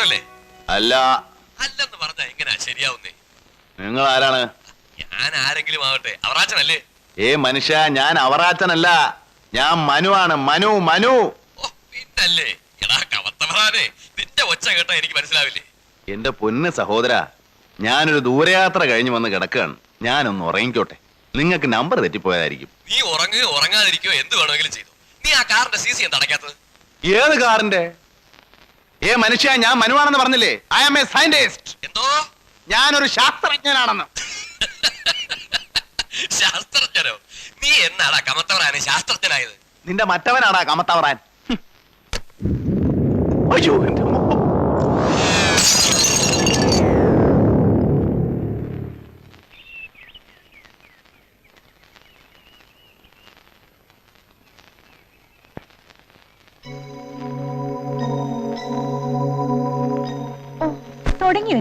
അവറാച്ചനല്ലേ അല്ല. അല്ലെന്ന് പറഞ്ഞ എങ്ങനെയാ ശരിയാവുന്നേ. നിങ്ങൾ ആരാണ് ഞാൻ ആരെങ്കിലും ആവട്ടെ. അവറാച്ചനല്ലേ? ഏ മനുഷ്യ ഞാൻ അവറാച്ചനല്ല. ഞാൻ മനു ആണ് മനു. മനു പിന്നല്ലേ എടാ നിന്റെ ഒച്ച കേട്ടാ എനിക്ക് മനസ്സിലാവില്ലേ? എന്റെ പൊന്ന് സഹോദര ഞാനൊരു ദൂരയാത്ര കഴിഞ്ഞു വന്ന് കിടക്കുകയാണ്. ഞാനൊന്ന് ഉറങ്ങിക്കോട്ടെ. നിങ്ങൾക്ക് നമ്പർ തെറ്റിപ്പോയതായിരിക്കും. നീ ഉറങ്ങുകയോ ഉറങ്ങാതിരിക്കോ എന്ത് വേണമെങ്കിലും ചെയ്തു. നീ ആ കാറിന്റെ സി സി എന്താ അടയ്ക്കാത്തത്? ഏത് കാറിന്റെ? ഏ മനുഷ്യ ഞാൻ മനുവാണെന്ന് പറഞ്ഞില്ലേ? ഐ ആം എ സയന്റിസ്റ്റ് എന്തോ? ഞാനൊരു ശാസ്ത്രജ്ഞനാണെന്ന്. ശാസ്ത്രജ്ഞനോ? നീ എന്നാടാ കമത്തവറാൻ ശാസ്ത്രജ്ഞനായത്? നിന്റെ മറ്റവനാടാ കമത്തവറാൻ. അയ്യോ അയ്യോ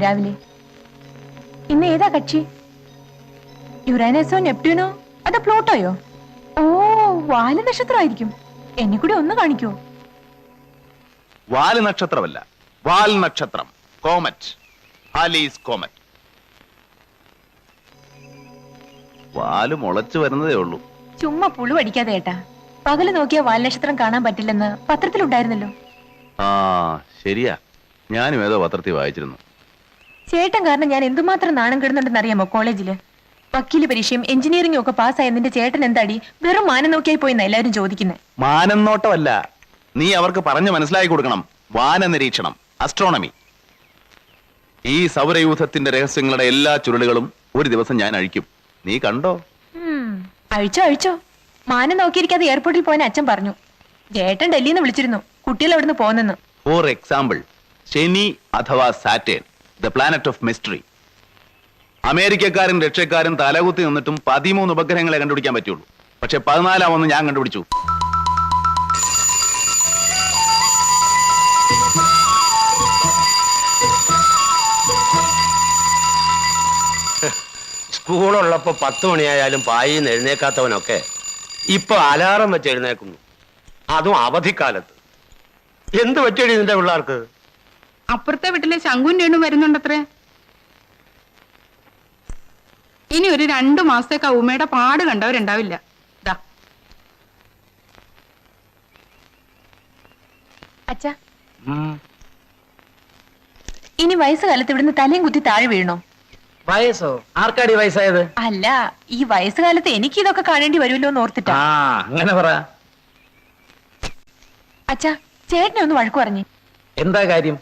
രാവിലെ. ഇന്ന് ഏതാ കക്ഷി? യുറാനസോ നെപ്റ്റ്യൂനോ അതോ പ്ലോട്ടോയോ? ഓ വാൽ നക്ഷത്രമായിരിക്കും. എന്നെ കൂടി ഒന്ന് കാണിക്കോ. വാൽ നക്ഷത്രമല്ല വാൽ നക്ഷത്രം കോമറ്റ്. Halley's comet. വാൽ മുളച്ചു വരുന്നതേ ഉള്ളൂ. ചുമ്മാ പുളു അടിക്കാതെ ഏട്ടാ. പകൽ നോക്കിയ വാൽ നക്ഷത്രം കാണാൻ പറ്റില്ലെന്ന് പത്രത്തിലുണ്ടായിരുന്നല്ലോ. ആ ശരിയാ. ഞാനും ഏതോ പത്രത്തിൽ വായിച്ചിരുന്നു. ചേട്ടൻ കാരണം ഞാൻ എന്തുമാത്രം നാണം കിടുന്നുണ്ടെന്ന് അറിയാമോ കോളേജിൽ? വക്കീൽ പരീക്ഷയും എഞ്ചിനീയറിംഗും ഒക്കെ പാസ്സായ നിന്റെ ചേട്ടൻ എന്താടി? വെറും മാനം നോക്കിയായി പോയിന്ന എല്ലാവരും ചോദിക്കുന്നത് മാനം നോട്ടമല്ല നീ അവർക്ക് പറഞ്ഞു മനസ്സിലാക്കി കൊടുക്കണം. വാന നിരീക്ഷണം അസ്ട്രോണമി ഈ സൗരയൂഥത്തിന്റെ രഹസ്യങ്ങളുടെ എല്ലാ ചുരുളുകളും ഒരു ദിവസം ഞാൻ അഴിക്കും. നീ കണ്ടോ? അഴിച്ചോ അഴിച്ചോ. മാനം നോക്കിയിരിക്കാതെ എയർപോർട്ടിൽ പോയെന്ന് അച്ഛൻ പറഞ്ഞു. ചേട്ടൻ ഡൽഹിന്ന് വിളിച്ചിരുന്നു. കുട്ടികൾ അവിടുന്ന് പോന്നെന്ന്. ഫോർ എക്സാമ്പിൾ ശനി അഥവാ Saturn. The planet of mystery. അമേരിക്കക്കാരും റഷ്യക്കാരും തലകുത്തി നിന്നിട്ടും പതിമൂന്ന് ഉപഗ്രഹങ്ങളെ കണ്ടുപിടിക്കാൻ പറ്റുള്ളൂ. പക്ഷെ പതിനാലാമൊന്ന് ഞാൻ കണ്ടുപിടിച്ചു. സ്കൂളുള്ളപ്പോ പത്ത് മണിയായാലും പായി എഴുന്നേക്കാത്തവനൊക്കെ ഇപ്പൊ അലാറം വെച്ച് എഴുന്നേക്കുന്നു. അതും അവധിക്കാലത്ത്. എന്ത് പറ്റിയടി നിന്റെ പിള്ളേർക്ക്? അപ്പുറത്തെ വീട്ടിലെ ശങ്കുൻ രേണു വരുന്നുണ്ടത്രേ. ഇനി ഒരു രണ്ടു മാസത്തേക്ക് ആ ഉമ്മയുടെ പാട് കണ്ടവരുണ്ടാവില്ല. ദാ. അച്ഛാ. ഇനി വയസ്സുകാലത്ത് ഇവിടുന്ന് തലയും കുത്തി താഴെ വീണോ വയസ്സോ? ആർക്കാടി വയസ്സായത്? അല്ല ഈ വയസ്സുകാലത്ത് എനിക്ക് ഇതൊക്കെ കാണേണ്ടി വരുമല്ലോ എന്ന് ഓർത്തിട്ടാ. ആ അങ്ങനെ പറ. അച്ഛാ ചേട്ടനെ ഒന്ന് വഴക്കു പറഞ്ഞു. എന്താ കാര്യം?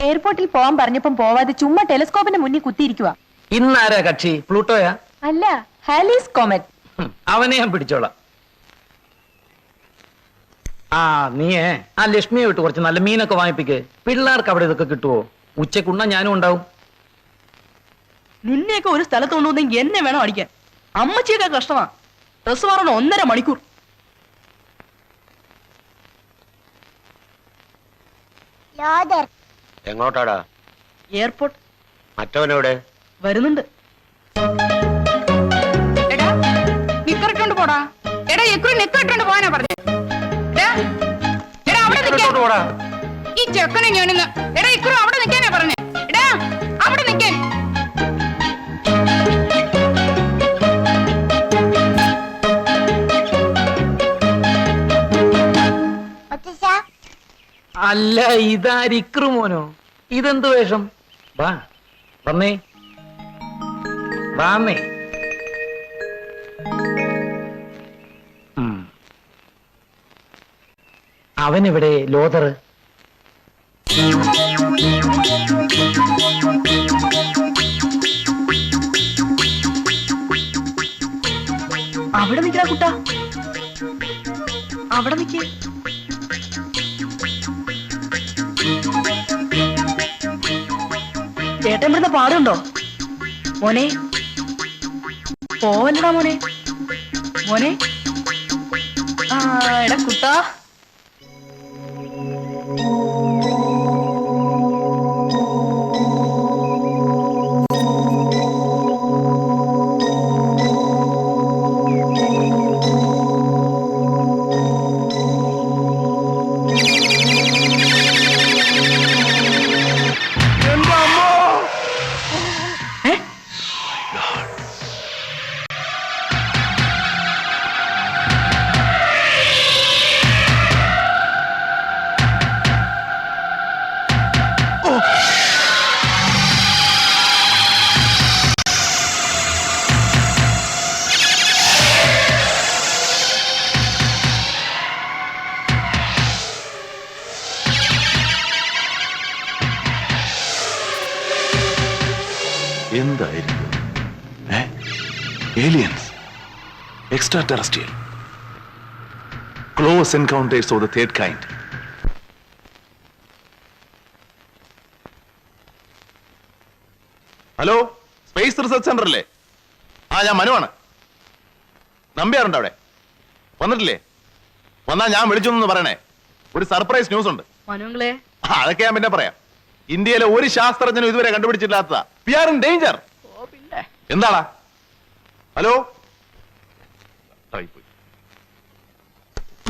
എയർപോർട്ടിൽ പോവാൻ പറഞ്ഞപ്പം പോവാതെ ചുമ്മാ ടെലിസ്കോപ്പിന്റെ മുന്നിൽ കുത്തിയിരിക്കുക ഇന്നാരാ കക്ഷി? പ്ലൂട്ടോയാ? അല്ല ഹാലീസ് കോമറ്റ്. അവനെ ഞാൻ പിടിച്ചോളാം. ആ നീയേ ആ ലക്ഷ്മിയെ വിട്ട് കുറച്ച് നല്ല മീനൊക്കെ വാങ്ങിപ്പിക്ക്. പിള്ളേർക്ക് അവിടെ ഇതൊക്കെ കിട്ടുവോ? ഉച്ചക്കുണ്ണ ഞാനും ഉണ്ടാവും. നിന്നെയൊക്കെ ഒരു സ്ഥലത്ത് കൊണ്ടുവന്നെങ്കിൽ എന്നെ വേണം അടിക്കാൻ. അമ്മച്ചിയൊക്കെ കഷ്ടമാ. ഡ്രസ് മാറണം ഒന്നര മണിക്കൂർ. എങ്ങോട്ടാടാ? എയർപോർട്ട്. മറ്റവനെവിടെ? വരുന്നുണ്ട്. എടാ നിക്കറിട്ടോണ്ട് പോടാ. എടാ എക്കുറി നിക്കറിട്ടോണ്ട് പോകാനാ പറഞ്ഞു. എടാ എടാ അവിടെ നിൽക്കാൻ ഈ ചെക്കനെ ഞാനിന്ന് എടാ ഇക്കുറി അവിടെ നിൽക്കാനാ പറഞ്ഞു. അല്ല ഇതാരിക്രു മോനോ. ഇതെന്ത് വേഷം? വാ വന്നേ. വാന്നേ. അവനെവിടെ ലോതർ? അവിടെ നിൽക്കണ കുട്ട. അവിടെ നിൽക്കേ ചേട്ടൻ ഇവിടുന്ന് പാടുണ്ടോ? മോനെ. പോവല്ലടാ മോനെ. മോനെ. ആ എടാ കുട്ടാ. എന്തായിരിക്കും? Aliens extraterrestrial close encounters of the third kind hello space research centre അല്ലേ? ആ ഞാൻ മനുവാണ്. നമ്പ്യാറുണ്ട് അവിടെ? വന്നിട്ടില്ലേ? വന്നാ ഞാൻ വിളിച്ചു എന്ന് പറയണേ. ഒരു സർപ്രൈസ് ന്യൂസ് ഉണ്ട് മനുങ്ങളെ അതൊക്കെ ഞാൻ പിന്നെ പറയാം. ഇന്ത്യയിലെ ഒരു ശാസ്ത്രജ്ഞനും ഇതുവരെ കണ്ടുപിടിച്ചില്ലാത്തതാ വി ആർ ഇൻ ഡേഞ്ചർ ഓ പിന്നെ? എന്താടാ? ഹലോ.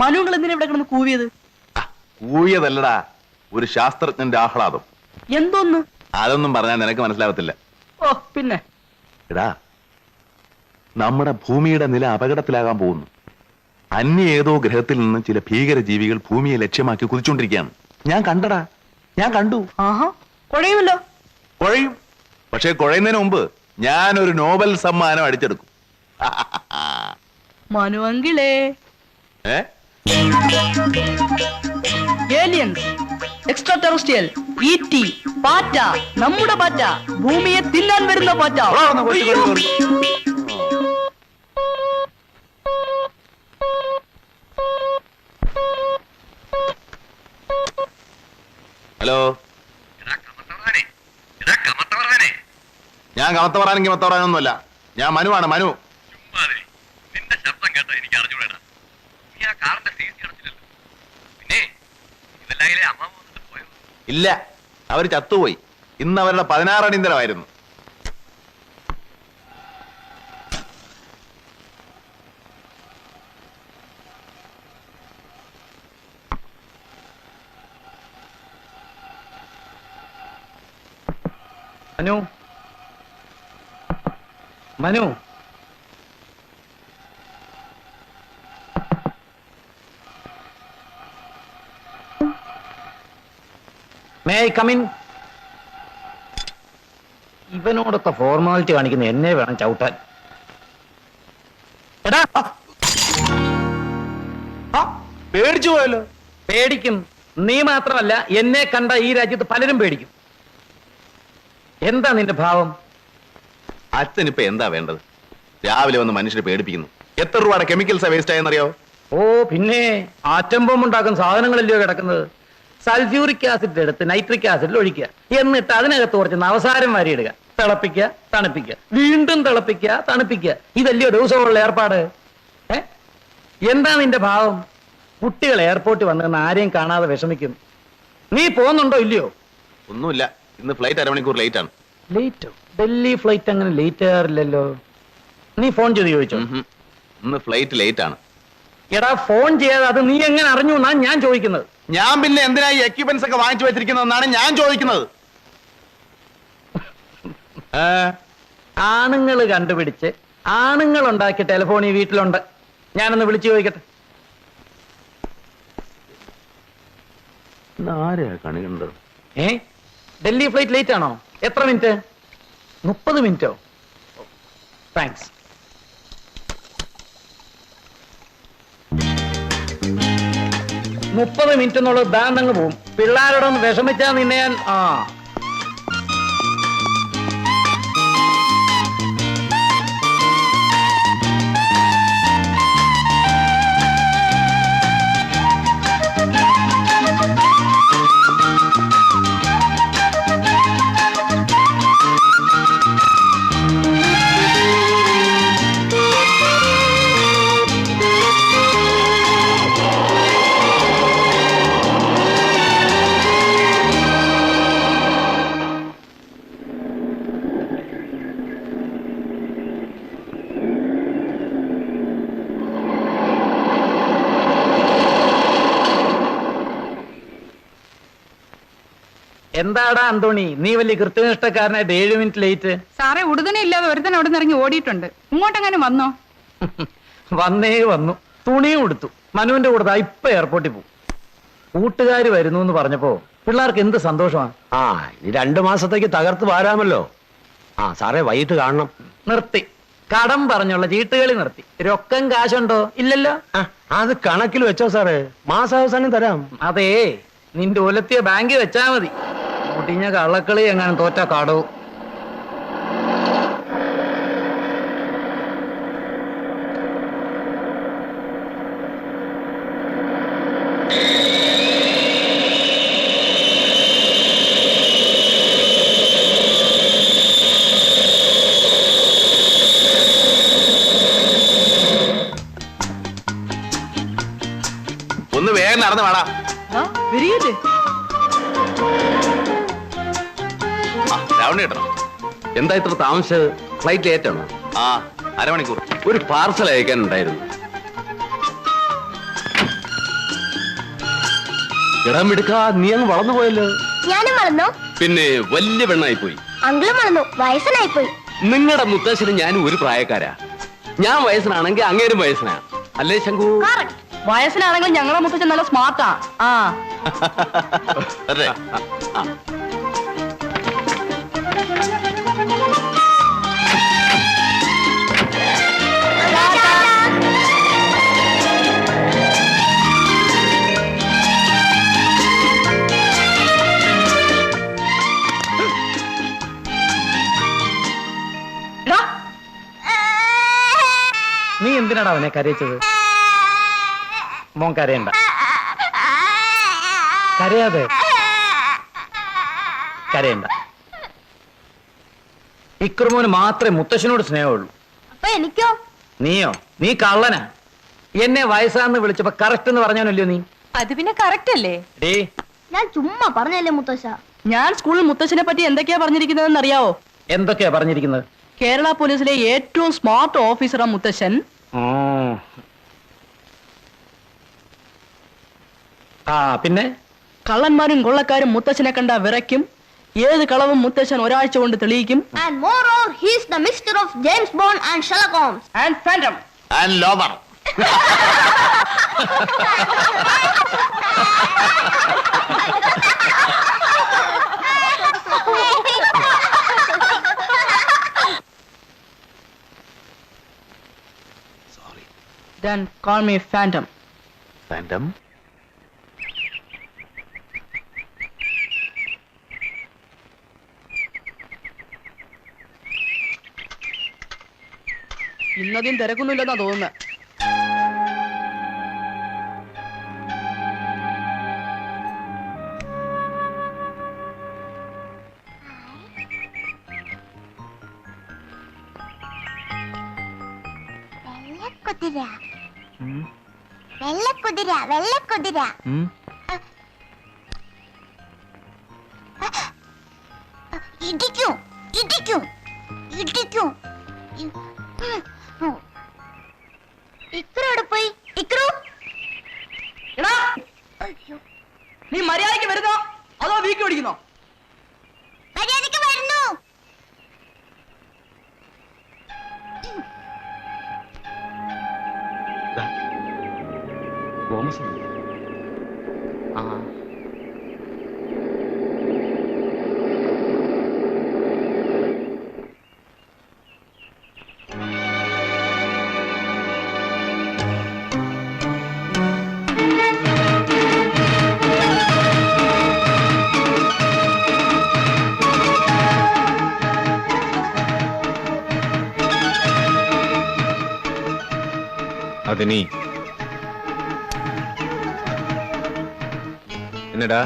മനുങ്ങൾ എന്തിനാ ഇവിടെ കിടന്ന് കൂവിയത്? ആ, കൂവിയതല്ലടാ. ഒരു ശാസ്ത്രജ്ഞന്റെ ആഹ്ലാദം. എന്തോന്ന്? അതൊന്നും പറഞ്ഞാൽ നിനക്ക് മനസ്സിലാവത്തില്ല. ഓ പിന്നെ? എടാ നമ്മുടെ ഭൂമിയുടെ നില അപകടത്തിലാകാൻ പോകുന്നു. അന്യ ഏതോ ഗ്രഹത്തിൽ നിന്ന് ചില ഭീകര ജീവികൾ ഭൂമിയെ ലക്ഷ്യമാക്കി കുതിച്ചുകൊണ്ടിരിക്കുകയാണ് ഞാൻ കണ്ടടാ. ഞാൻ കണ്ടു. ആഹാ കുഴയുമല്ലോ. കുഴയും. പക്ഷെ കുഴയുന്നതിന് മുമ്പ് ഞാൻ ഒരു നോബൽ സമ്മാനം അടിച്ചെടുക്കും. മനുവങ്കിളേ ഏ? ഏലിയൻസ് എക്സ്ട്രാ ടെറസ്ട്രിയൽ ഈറ്റി പാറ്റ നമ്മുടെ പാറ്റ ഭൂമിയെ തിന്നാൻ വരുന്ന പാറ്റ ആ, ഒന്ന് കൊച്ചു അയ്യോ. കൊച്ചു. ഹലോ എടാ കമത്തവറാനെ എടാ കമത്തവറാനെ ഞാൻ കമത്ത പറയാനെങ്കിൽ മത്ത പറയാനൊന്നുമല്ല. ഞാൻ മനുവാണ് മനു. ചുമ്മാതെ നിന്റെ ശബ്ദം കേട്ടാ എനിക്ക് അറിഞ്ഞൂടാ നീ ആ കാറിന്റെ സീറ്റ് അടച്ചില്ലല്ലോ. പിന്നെ ഇവല്ലായിലെ അമ്മ വന്നിട്ട് പോയോ? ഇല്ല. അവർ ചത്തുപോയി. ഇന്ന് അവരുടെ പതിനാറടിന്തരമായിരുന്നു Manu? Manu. May I come in ഇവനോടൊക്കെ formality കാണിക്കുന്ന. എന്നെ വേണം ചവിട്ടാൻ. എടാ. പേടിച്ചു പോയല്ലോ. പേടിക്കും. നീ മാത്രമല്ല എന്നെ കണ്ട ഈ രാജ്യത്ത് പലരും പേടിക്കും. എന്താ നിന്റെ ഭാവം? അച്ഛൻ ഇപ്പൊ എന്താ വേണ്ടത്? രാവിലെ വന്ന് മനുഷ്യരെ പേടിപ്പിക്കുന്നു. എത്ര രൂപയുടെ കെമിക്കൽസാ വേസ്റ്റ് ആയെന്നറിയോ ഓ പിന്നെ ആറ്റം ബോംബ് ഉണ്ടാക്കുന്ന സാധനങ്ങളല്ലയോ കിടക്കുന്നത്? സൾഫ്യൂറിക് ആസിഡ് എടുത്ത് നൈട്രിക് ആസിഡിൽ ഒഴിക്കുക. എന്നിട്ട് അതിനകത്ത് കുറച്ച് നവസാരം വാരിയിടുക. തിളപ്പിക്കുക തണുപ്പിക്കുക. വീണ്ടും തിളപ്പിക്കുക തണുപ്പിക്കുക. ഇതല്ലയോ ദിവസമുള്ള ഏർപ്പാട്? ഏ? എന്താ നിന്റെ ഭാവം? കുട്ടികൾ എയർപോർട്ടിൽ വന്ന് ആരെയും കാണാതെ വിഷമിക്കുന്നു. നീ പോകുന്നുണ്ടോ ഇല്ലയോ? ഒന്നുമില്ല. ഇന്ന് ഫ്ലൈറ്റ് അരമണിക്കൂർ ലേറ്റ് ആണ്. ലേറ്റോ ഡൽഹി ഫ്ലൈറ്റ് അങ്ങനെ ലേറ്റ് ആകാറില്ലല്ലോ നീ ഫോൺ ചെയ്ത് ചോദിച്ചോ? ഇന്ന് ഫ്ലൈറ്റ് ലേറ്റ് ആണ്. എടാ ഫോൺ ചെയ്യാതെ അത് നീ എങ്ങനെ അറിഞ്ഞു എന്നാ ഞാൻ ചോദിക്കുന്നത്? ഞാൻ പിന്നെ എന്തിനാ ഈ എക്യുപ്മെന്റ്സ് ഒക്കെ വാങ്ങിച്ചു വെച്ചിരിക്കുന്നതെന്നാണ് ഞാൻ ചോദിക്കുന്നത്? ആണുങ്ങൾ കണ്ടുപിടിച്ച് ആണുങ്ങൾ ഉണ്ടാക്കിയ ടെലിഫോൺ ഈ വീട്ടിലുണ്ട്. ഞാനൊന്ന് വിളിച്ചു ചോദിക്കട്ടെ. ആരെയാ കണി കണ്ടത് ഏ? ഡൽഹി ഫ്ലൈറ്റ് ലേറ്റ് ആണോ? എത്ര മിനിറ്റ്? മുപ്പത് മിനിറ്റോ? താങ്ക്സ് മുപ്പത് മിനിറ്റ് എന്നുള്ളത് ദാണ്ടങ്ങ് പോവും. പിള്ളേരോടൊന്ന് വിഷമിച്ചാൽ നിന്നെ ഞാൻ ആ. എന്താടാ അന്തോണി? നീ വലിയ കൃത്യനിഷ്ഠക്കാരനായിട്ട് ഏഴ് മിനിറ്റ് ലേറ്റ് സാറേ ഉടുതുണി ഇല്ലാതെ ഒരുത്തൻ അവിടെ നിന്ന് ഇറങ്ങി ഓടിയിട്ടുണ്ട്. ഇങ്ങോട്ടെങ്ങാനും വന്നോ? വന്നേ വന്നു. തുണിയും ഉടുത്തു. മനുവിന്റെ കൂടെ ഇപ്പൊ എയർപോർട്ടിൽ പോകും കൂട്ടുകാർ വരുന്നു എന്ന് പറഞ്ഞപ്പോ പിള്ളേർക്ക് എന്ത് സന്തോഷമാണ്? ആ ഇനി രണ്ടു മാസത്തേക്ക് തകർത്ത് വാരാമല്ലോ. ആ സാറേ വൈകിട്ട് കാണണം. നിർത്തി. കടം പറഞ്ഞുള്ള ചീട്ടുകളി നിർത്തി. രൊക്കം കാശുണ്ടോ? ഇല്ലല്ലോ. ആ, അത് കണക്കിൽ വെച്ചോ സാറേ. മാസാവസാനം തരാം. അതേ നിന്റെ ഒലത്തിയ ബാങ്കിൽ വെച്ചാ മതി. കുട്ടിഞ്ഞ കള്ളക്കളി എങ്ങനെ തോറ്റ കാടു. ഒന്ന് വേഗം നടന്നു വേണം വരികയില്ലേ കിട്ടണം എന്താ ഇത്ര താമസിച്ചത്? ഫ്ലൈറ്റ് ലേറ്റ് ആണോ? ആ അരമണിക്കൂർ. ഒരു പാർസൽ അയക്കാനുണ്ടായിരുന്നു. ഇടം എടുക്ക നീ അങ്ങ് വളർന്നു പോയല്ലോ. ഞാനും വളർന്നു. പിന്നെ വലിയ പെണ്ണായി പോയി അങ്കിളും വളർന്നു. വയസ്സനായി പോയി നിങ്ങളുടെ മുത്തശ്ശന് ഞാനും ഒരു പ്രായക്കാരാ. ഞാൻ വയസ്സനാണെങ്കിൽ അങ്ങേരും വയസ്സനാ. അല്ലേ ശങ്കു വയസ്സിലാണെങ്കിൽ ഞങ്ങളെ മുത്തച്ഛൻ നല്ല സ്മാർട്ടാ ആ. അതെ. എടാ, നീ എന്തിനാടാ അവനെ കരയിച്ചത്? മോൻ കരയണ്ട. കരയാതെ. കരയണ്ട. ഇക്രമോന് മാത്രമേ മുത്തശ്ശനോട് സ്നേഹമുള്ളൂ. അപ്പൊ എനിക്കോ? നീയോ? നീ കള്ളനാ. എന്നെ വയസ്സാന്ന് വിളിച്ചപ്പോ കറക്റ്റ് എന്ന് പറഞ്ഞാനല്ലോ നീ? അത് പിന്നെ കറക്റ്റ് അല്ലേ? ഡേ ഞാൻ ചുമ്മാ പറഞ്ഞല്ലേ മുത്തശ്ശ? ഞാൻ സ്കൂളിൽ മുത്തശ്ശനെ പറ്റി എന്തൊക്കെയാ പറഞ്ഞിരിക്കുന്നതെന്ന് അറിയാവോ എന്തൊക്കെയാ പറഞ്ഞിരിക്കുന്നത്? കേരള പോലീസിലെ ഏറ്റവും സ്മാർട്ട് ഓഫീസറാ മുത്തശ്ശൻ. ആ പിന്നെ? കള്ളന്മാരും കൊള്ളക്കാരും മുത്തശ്ശനെ കണ്ട വിറയ്ക്കും. ഏത് കളവും മുത്തച്ഛൻ ഒരാഴ്ച കൊണ്ട് തെളിയിക്കും and more or he's the mister of James Bond and Sherlock Holmes and Phantom and ലോബർ then call me Phantom Phantom ഇന്നധികം തിരക്കൊന്നുമില്ലെന്നാ തോന്നുന്നത് വെള്ളക്കുതിര. വെള്ളക്കുതിര വെള്ളക്കുതിര. ഇടിക്കും ഇടിക്കും ഇടിക്കും. ഇക്രോട് പോയി. ഇക്രു. എടാ. നീ മര്യാദയ്ക്ക് വരുന്നോ? അതോ വീക്ക് പിടിക്കുന്നോ? മര്യാദയ്ക്ക് അത് നീ എന്നടാ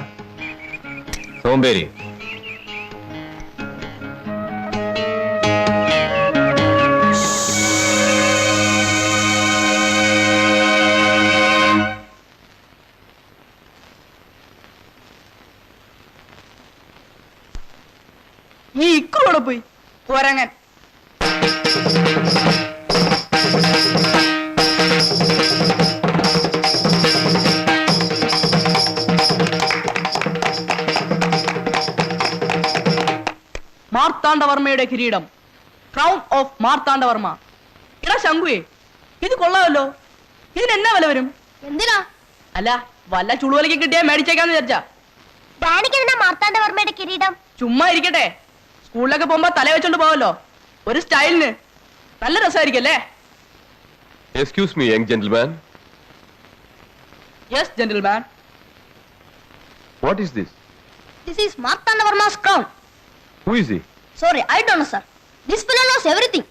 മാർത്താണ്ഡവർമ്മയുടെ കിരീടം. Crown of Marthandavarma. എടാ ശങ്കുവേ ഇത് കൊള്ളാമല്ലോ. ഇതിന് എന്നാ വില വരും? എന്തിനാ? അല്ല വല്ല ചുളുവലയ്ക്ക് കിട്ടിയാ മേടിച്ചേക്കാന്ന് വിചാരിച്ചാ. മാർത്താണ്ഡവർമ്മയുടെ കിരീടം? ചുമ്മാ ഇരിക്കട്ടെ. സ്കൂളിലൊക്കെ പോകുമ്പോ തല വെച്ചോണ്ട് പോവല്ലോ. ഒരു സ്റ്റൈലിന്. നല്ല രസമായിരിക്കല്ലേ? Excuse me young gentleman yes gentleman what is this this is Marthandavarma's crown who is he sorry I don't know, sir. This fellow knows everything.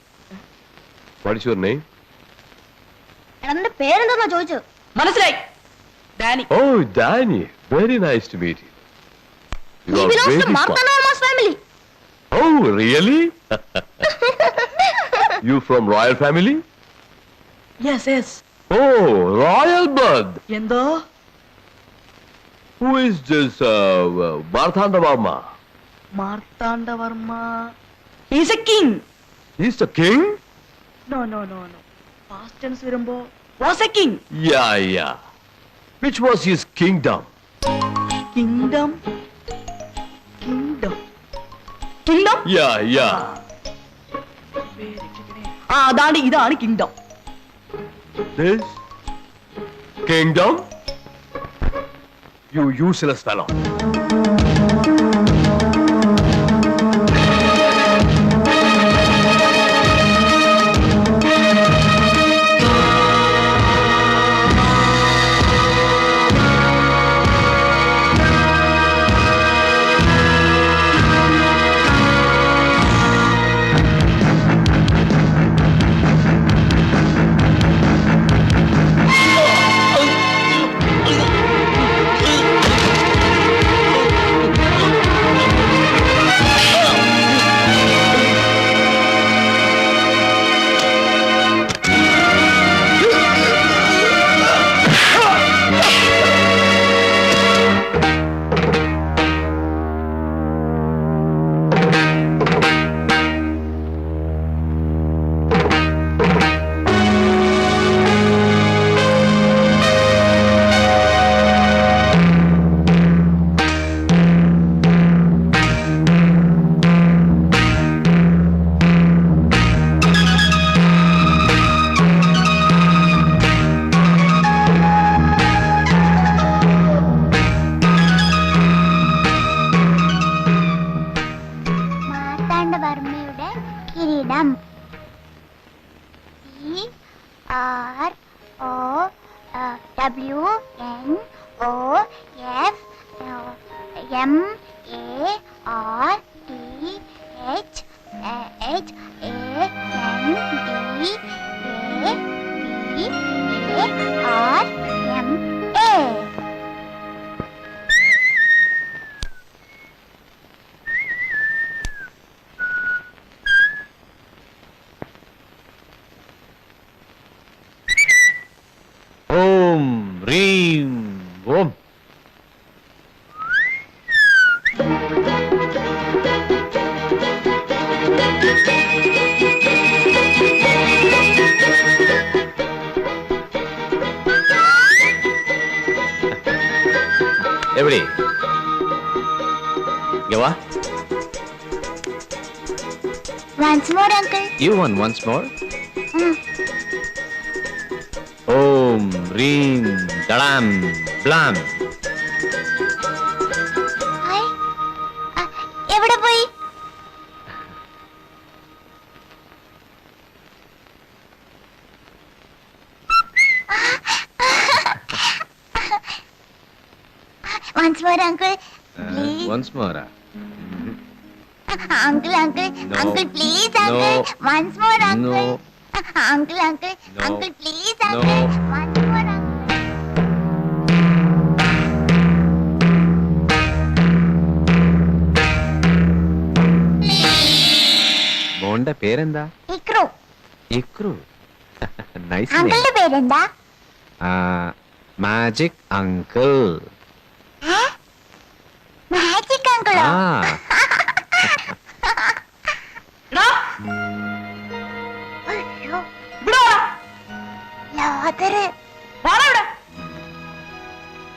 What is your name? എന്റെ പേരെന്താ ചോദിച്ചത്? മനസ്സിലായി. Danny. Oh Danny. Very nice to meet you you are belongs to very family oh really you from royal family yes yes oh royal bird എന്തോ who is this Martanda uh, Martanda He's a king. He's a king? No, no, no, no. Past tense virumbo was a king. Yeah, yeah. Which was his kingdom? Kingdom? Kingdom? Kingdom? Yeah, yeah. Ah, that's it. kingdom. This? Kingdom? You useless fellow. uncle. You won once more? Om, Reem, Dalam, Blam. Hi. ആ, എവിടെ പോയി Once more, uncle. Please. once more. Uncle, uncle, No. uncle, please, uncle. Once more, uncle. No. Uncle, uncle, No. uncle, please, No. uncle. Once more, uncle. മോന്റെ പേരെന്താ Ikru Ikru nice അങ്കിളുടെ പേരെന്താ magic uncle magic അങ്കിളോ വാടാ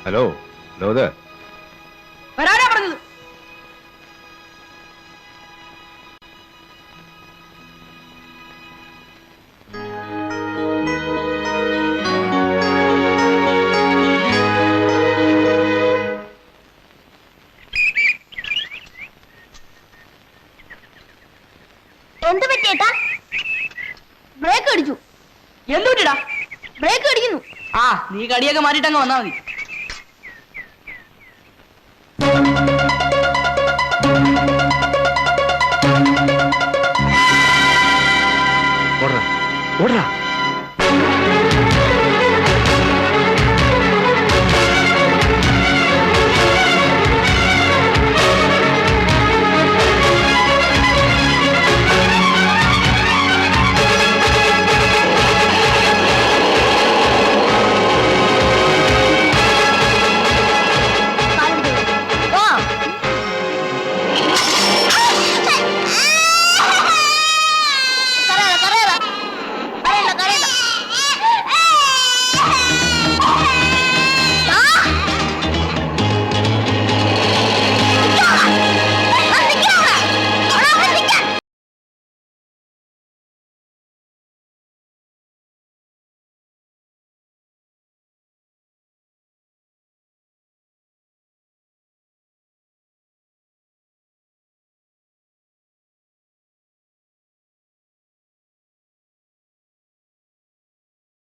hello lot വരാനാ പറഞ്ഞത്. എന്ത് പറ്റിയേട്ടാ? Break അടിച്ചു. എന്ത് പറ്റിടാ ബ്രേക്ക് അടിക്കുന്നു. ആ നീ കടിയൊക്കെ മാറ്റിട്ടങ്ങ് വന്നാ മതി.